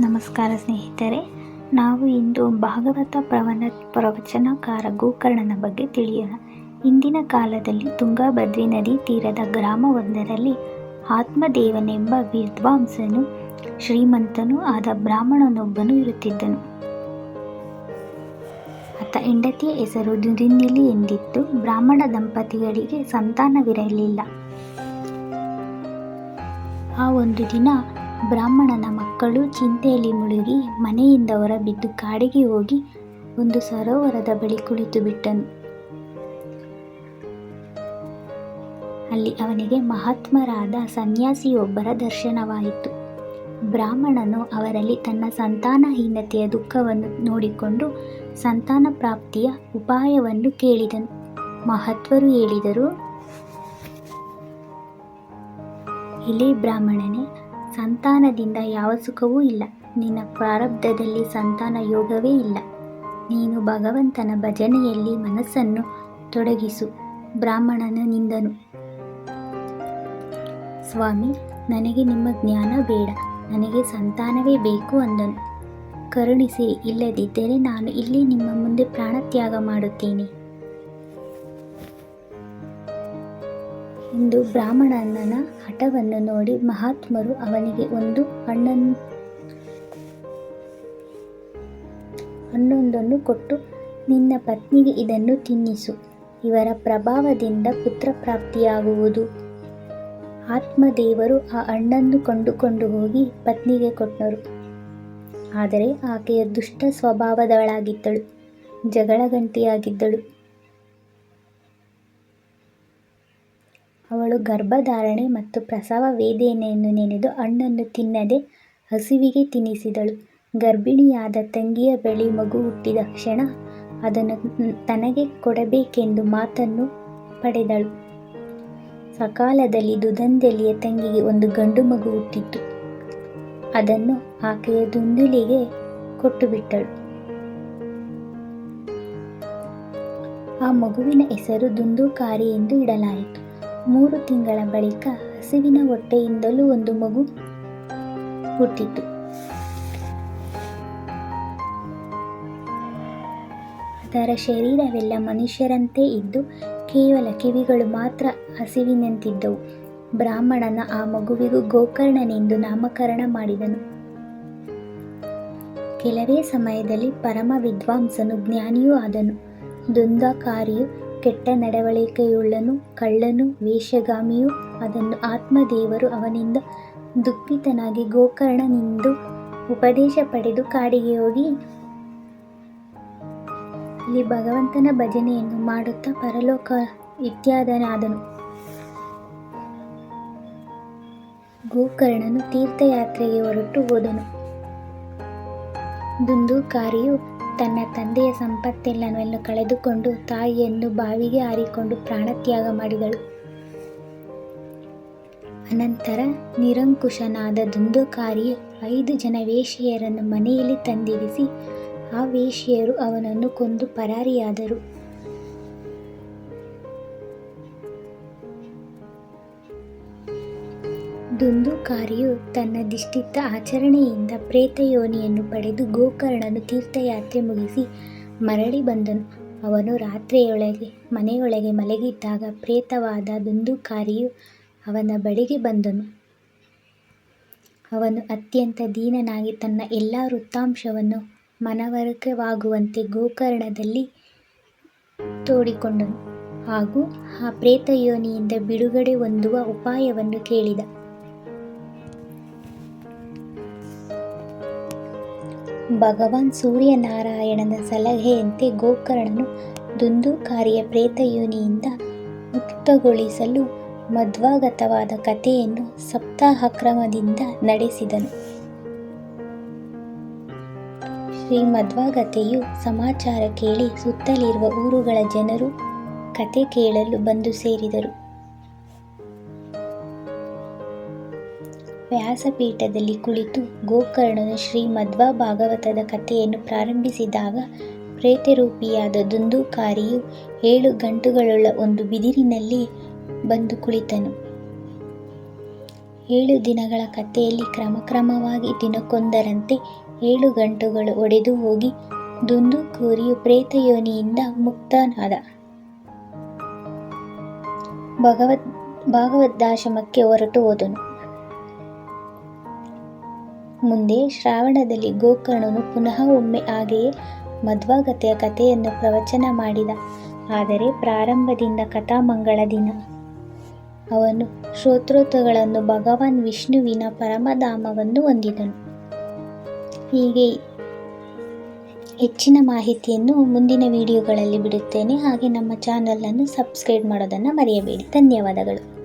ನಮಸ್ಕಾರ ಸ್ನೇಹಿತರೆ, ನಾವು ಇಂದು ಭಾಗವತ ಪ್ರವನ ಪ್ರವಚನಕಾರ ಗೋಕರ್ಣನ ಬಗ್ಗೆ ತಿಳಿಯೋಣ. ಇಂದಿನ ಕಾಲದಲ್ಲಿ ತುಂಗಾಭದ್ರಿ ನದಿ ತೀರದ ಗ್ರಾಮವೊಂದರಲ್ಲಿ ಆತ್ಮದೇವನೆಂಬ ವಿದ್ವಾಂಸನು, ಶ್ರೀಮಂತನೂ ಆದ ಬ್ರಾಹ್ಮಣನೊಬ್ಬನು ಇರುತ್ತಿದ್ದನು. ಆತ ಹೆಂಡತಿಯ ಹೆಸರು ದುರಿನಿಲಿ ಎಂದಿತ್ತು ಬ್ರಾಹ್ಮಣ ದಂಪತಿಗಳಿಗೆ ಸಂತಾನವಿರಲಿಲ್ಲ. ಆ ಒಂದು ದಿನ ಬ್ರಾಹ್ಮಣನ ಮಕ್ಕಳು ಚಿಂತೆಯಲ್ಲಿ ಮುಳುಗಿ ಮನೆಯಿಂದ ಹೊರಬಿದ್ದು ಕಾಡಿಗೆ ಹೋಗಿ ಒಂದು ಸರೋವರದ ಬಳಿ ಕುಳಿತು ಬಿಟ್ಟನು. ಅಲ್ಲಿ ಅವನಿಗೆ ಮಹಾತ್ಮರಾದ ಸನ್ಯಾಸಿಯೊಬ್ಬರ ದರ್ಶನವಾಯಿತು. ಬ್ರಾಹ್ಮಣನು ಅವರಲ್ಲಿ ತನ್ನ ಸಂತಾನಹೀನತೆಯ ದುಃಖವನ್ನು ನೋಡಿಕೊಂಡು ಸಂತಾನ ಪ್ರಾಪ್ತಿಯ ಉಪಾಯವನ್ನು ಕೇಳಿದನು. ಮಹತ್ವರು ಹೇಳಿದರು, ಇಲ್ಲಿ ಬ್ರಾಹ್ಮಣನೇ ಸಂತಾನದಿಂದ ಯಾವ ಸುಖವೂ ಇಲ್ಲ. ನಿನ್ನ ಪ್ರಾರಬ್ಧದಲ್ಲಿ ಸಂತಾನ ಯೋಗವೇ ಇಲ್ಲ. ನೀನು ಭಗವಂತನ ಭಜನೆಯಲ್ಲಿ ಮನಸ್ಸನ್ನು ತೊಡಗಿಸು. ಬ್ರಾಹ್ಮಣನ ನಿಂದನು. ಸ್ವಾಮಿ, ನನಗೆ ನಿಮ್ಮ ಜ್ಞಾನ ಬೇಡ. ನನಗೆ ಸಂತಾನವೇ ಬೇಕು ಅಂದನು. ಕರುಣಿಸಿ, ಇಲ್ಲದಿದ್ದರೆ ನಾನು ಇಲ್ಲಿ ನಿಮ್ಮ ಮುಂದೆ ಪ್ರಾಣತ್ಯಾಗ ಮಾಡುತ್ತೇನೆ. ಎಂದು ಬ್ರಾಹ್ಮಣನ ಹಠವನ್ನು ನೋಡಿ ಮಹಾತ್ಮರು ಅವನಿಗೆ ಒಂದು ಹಣ್ಣನ್ನು ಹನ್ನೊಂದನ್ನು ಕೊಟ್ಟು, ನಿನ್ನ ಪತ್ನಿಗೆ ಇದನ್ನು ತಿನ್ನಿಸು. ಇವರ ಪ್ರಭಾವದಿಂದ ಪುತ್ರ ಪ್ರಾಪ್ತಿಯಾಗುವುದು. ಆತ್ಮದೇವರು ಆ ಹಣ್ಣನ್ನು ಕೊಂಡುಕೊಂಡು ಹೋಗಿ ಪತ್ನಿಗೆ ಕೊಟ್ಟರು. ಆದರೆ ಆಕೆಯ ದುಷ್ಟ ಸ್ವಭಾವದವಳಾಗಿದ್ದಳು, ಜಗಳಗಂಟಿಯಾಗಿದ್ದಳು. ಅವಳು ಗರ್ಭಧಾರಣೆ ಮತ್ತು ಪ್ರಸವ ವೇದನೆಯನ್ನು ನೆನೆದು ಹಣ್ಣನ್ನು ತಿನ್ನದೆ ಹಸಿವಿಗೆ ತಿನ್ನಿಸಿದಳು. ಗರ್ಭಿಣಿಯಾದ ತಂಗಿಯ ಬಳಿ ಮಗು ಹುಟ್ಟಿದ ಕ್ಷಣ ಅದನ್ನು ತನಗೆ ಕೊಡಬೇಕೆಂದು ಮಾತನ್ನು ಪಡೆದಳು. ಸಕಾಲದಲ್ಲಿ ದುದಂದೆಲಿಯ ತಂಗಿಗೆ ಒಂದು ಗಂಡು ಮಗು ಹುಟ್ಟಿತ್ತು. ಅದನ್ನು ಆಕೆಯ ದುಂದುಲಿಗೆ ಕೊಟ್ಟು ಬಿಟ್ಟಳು ಆ ಮಗುವಿನ ಹೆಸರು ದುಂದುಕಾರಿ ಎಂದು ಇಡಲಾಯಿತು. ಮೂರು ತಿಂಗಳ ಬಳಿಕ ಹಸಿವಿನ ಹೊಟ್ಟೆಯಿಂದಲೂ ಒಂದು ಮಗು ಹುಟ್ಟಿತು. ಅದರ ಶರೀರವೆಲ್ಲ ಮನುಷ್ಯರಂತೆ ಇದ್ದು ಕೇವಲ ಕಿವಿಗಳು ಮಾತ್ರ ಹಸಿವಿನಂತಿದ್ದವು. ಬ್ರಾಹ್ಮಣನ ಆ ಮಗುವಿಗೂ ಗೋಕರ್ಣನೆಂದು ನಾಮಕರಣ ಮಾಡಿದನು. ಕೆಲವೇ ಸಮಯದಲ್ಲಿ ಪರಮ ವಿದ್ವಾಂಸನು ಜ್ಞಾನಿಯೂ ಆದನು. ದುಂದಕಾರಿಯು ಕೆಟ್ಟ ನಡವಳಿಕೆಯುಳ್ಳನು, ಕಳ್ಳನು, ವೇಷಗಾಮಿಯು, ಅದನ್ನು ಆತ್ಮದೇವರು ಅವನಿಂದ ದುಃಖಿತನಾಗಿ ಗೋಕರ್ಣನೆಂದು ಉಪದೇಶ ಪಡೆದು ಕಾಡಿಗೆ ಹೋಗಿ ಇಲ್ಲಿ ಭಗವಂತನ ಭಜನೆಯನ್ನು ಮಾಡುತ್ತಾ ಪರಲೋಕ ಇತ್ಯಾದನಾದನು. ಗೋಕರ್ಣನು ತೀರ್ಥಯಾತ್ರೆಗೆ ಹೊರಟು ಹೋದನು. ದುಂದುಕಾರಿಯು ತನ್ನ ತಂದೆಯ ಸಂಪತ್ತೆಲ್ಲವನ್ನು ಕಳೆದುಕೊಂಡು ತಾಯಿಯನ್ನು ಬಾವಿಗೆ ಹಾರಿಕೊಂಡು ಪ್ರಾಣತ್ಯಾಗ ಮಾಡಿದಳು. ಅನಂತರ ನಿರಂಕುಶನಾದ ದುಂದುಕಾರಿಯು ಐದು ಜನ ವೇಷಿಯರನ್ನು ಮನೆಯಲ್ಲಿ ತಂದಿರಿಸಿ, ಆ ವೇಷಿಯರು ಅವನನ್ನು ಕೊಂದು ಪರಾರಿಯಾದರು. ದುಂದುಕಾರಿಯು ತನ್ನ ದಿಷ್ಟಿತ್ತ ಆಚರಣೆಯಿಂದ ಪ್ರೇತಯೋನಿಯನ್ನು ಪಡೆದು ಗೋಕರ್ಣನು ತೀರ್ಥಯಾತ್ರೆ ಮುಗಿಸಿ ಮರಳಿ ಬಂದನು. ಅವನು ರಾತ್ರಿಯೊಳಗೆ, ಮನೆಯೊಳಗೆ ಮಲಗಿದ್ದಾಗ ಪ್ರೇತವಾದ ದುಂದುಕಾರಿಯು ಅವನ ಬಳಿಗೆ ಬಂದನು. ಅವನು ಅತ್ಯಂತ ದೀನನಾಗಿ ತನ್ನ ಎಲ್ಲ ವೃತ್ತಾಂಶವನ್ನು ಮನವರಿಕೆವಾಗುವಂತೆ ಗೋಕರ್ಣದಲ್ಲಿ ತೋಡಿಕೊಂಡನು. ಹಾಗೂ ಆ ಪ್ರೇತಯೋನಿಯಿಂದ ಬಿಡುಗಡೆ ಹೊಂದುವ ಉಪಾಯವನ್ನು ಕೇಳಿದ. ಭಗವಾನ್ ಸೂರ್ಯನಾರಾಯಣನ ಸಲಹೆಯಂತೆ ಗೋಕರ್ಣನು ದುಂದುಕಾರಿಯ ಪ್ರೇತಯೋನಿಯಿಂದ ಮುಕ್ತಗೊಳಿಸಲು ಮಧ್ವಾಗತವಾದ ಕಥೆಯನ್ನು ಸಪ್ತಾಹಕ್ರಮದಿಂದ ನಡೆಸಿದನು. ಶ್ರೀ ಮಧ್ವಾಗತೆಯು ಸಮಾಚಾರ ಕೇಳಿ ಸುತ್ತಲಿರುವ ಊರುಗಳ ಜನರು ಕತೆ ಕೇಳಲು ಬಂದು ಸೇರಿದರು. ವ್ಯಾಸಪೀಠದಲ್ಲಿ ಕುಳಿತು ಗೋಕರ್ಣನ ಶ್ರೀ ಮಧ್ವ ಭಾಗವತದ ಕಥೆಯನ್ನು ಪ್ರಾರಂಭಿಸಿದಾಗ ಪ್ರೇತರೂಪಿಯಾದ ದುಂದುಕಾರಿಯು ಏಳು ಗಂಟುಗಳುಳ್ಳ ಒಂದು ಬಿದಿರಿನಲ್ಲಿ ಬಂದು ಕುಳಿತನು. ಏಳು ದಿನಗಳ ಕಥೆಯಲ್ಲಿ ಕ್ರಮಕ್ರಮವಾಗಿ ದಿನಕ್ಕೊಂದರಂತೆ ಏಳು ಗಂಟುಗಳು ಒಡೆದು ಹೋಗಿ ದುಂದು ಕೂರಿಯು ಪ್ರೇತಯೋನಿಯಿಂದ ಮುಕ್ತನಾದ. ಭಗವದ್ ಭಾಗವತಾಶ್ರಮಕ್ಕೆ ಹೊರಟು ಹೋದನು. ಮುಂದೆ ಶ್ರಾವಣದಲ್ಲಿ ಗೋಕರ್ಣನು ಪುನಃ ಒಮ್ಮೆ ಹಾಗೆಯೇ ಮಧ್ವಾಗತೆಯ ಕಥೆಯನ್ನು ಪ್ರವಚನ ಮಾಡಿದ. ಆದರೆ ಪ್ರಾರಂಭದಿಂದ ಕಥಾಮಂಗಳ ದಿನ. ಅವನು ಶ್ರೋತೃತ್ವಗಳನ್ನು ಭಗವಾನ್ ವಿಷ್ಣುವಿನ ಪರಮಧಾಮವನ್ನು ಹೊಂದಿದನು. ಹೀಗೆ ಹೆಚ್ಚಿನ ಮಾಹಿತಿಯನ್ನು ಮುಂದಿನ ವಿಡಿಯೋಗಳಲ್ಲಿ ಬಿಡುತ್ತೇನೆ. ಹಾಗೆ ನಮ್ಮ ಚಾನಲನ್ನು ಸಬ್ಸ್ಕ್ರೈಬ್ ಮಾಡೋದನ್ನು ಮರೆಯಬೇಡಿ. ಧನ್ಯವಾದಗಳು.